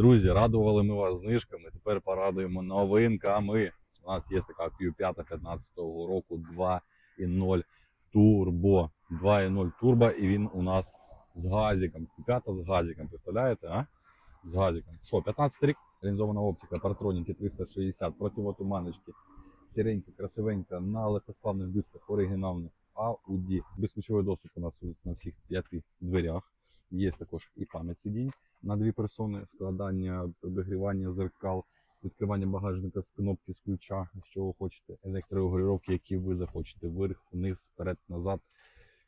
Друзі, радували ми вас знижками. Тепер порадуємо новинками. У нас є така Q5 15 року 2.0 турбо. 2.0 турбо, і він у нас з газиком. Q5 з газиком, представляєте, а? З газиком. Що, 15 рік? Реалізована оптика, партроніки 360, противотуманочки, сіренька, красивенька, на легкосплавних дисках, оригінальних Audi. Безключовий доступ у нас на всіх п'яти дверях. Є також і пам'ять сидінь на дві персони, складання, обігрівання зеркал, відкривання багажника з кнопки з ключа, що хочете, електрорегулювання, які ви захочете, вверх, вниз, вперед, назад.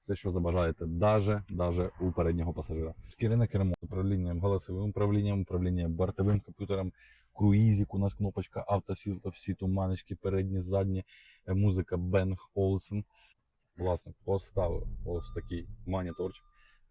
Все, що забажаєте, даже, даже у переднього пасажира. Шкіряне кермо управлінням, голосовим управлінням, управлінням бортовим комп'ютером, круїзик, у нас кнопочка автосвітло, всі туманочки, передні, задні, музика Бен Олсен. Власник поставив ось такий моніторчик.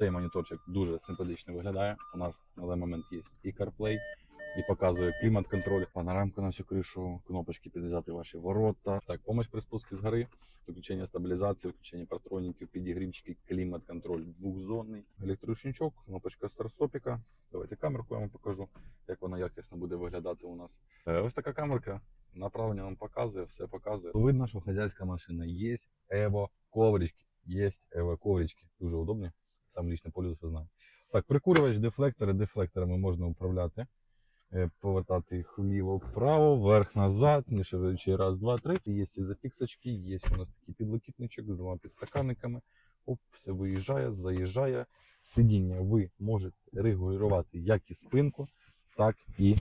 Цей моніторчик дуже симпатично виглядає. У нас на даний момент є і CarPlay, і показує клімат-контроль, панорамку на всю кришу, кнопочки підв'язати ваші ворота. Так, помощь при спуску з гори, включення стабілізації, включення партроніків, підігрівчики, клімат-контроль двохзонний, електроручничок, кнопочка старт-стопіка. Давайте камерку я вам покажу, як вона якісно буде виглядати у нас. Е, Ось така камерка. Направлення нам показує, все показує. Видно, що хазяйська машина є Evo коврички. Є Evo коврички. Дуже удобні. Сам лично пользуюсь, знаю. Так, прикурювач, дефлектори. Дефлекторами можна управляти, е, повертати їх вліво-вправо, вверх-назад, не ширючи раз, два, три. Є і зафіксочки, є у нас такий підлокітничок з двома підстаканниками. Оп, все виїжджає, заїжджає. Сидіння ви можете регулювати як і спинку, так і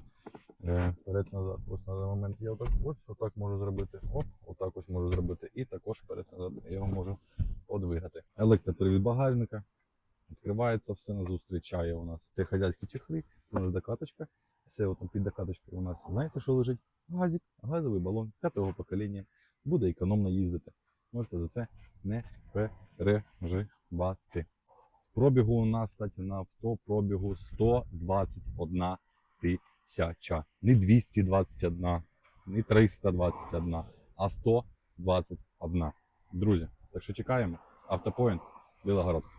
е, вперед-назад. Ось на даний момент я отак, ось отак можу зробити. Оп, отак ось можу зробити. І також вперед-назад я його можу подвигати. Електропривід багажника. Відкривається все, нас зустрічає у нас. Це хазяйські чехли, це у нас докаточка. Все от під докаточкою у нас, знаєте, що лежить? Газик, газовий балон п'ятого покоління. Буде економно їздити. Можете за це не переживати. Пробігу у нас, кстати, на авто пробігу 121 тисяча. Не 221, не 321, а 121. Друзі, так що чекаємо. Автопоінт, Білогород.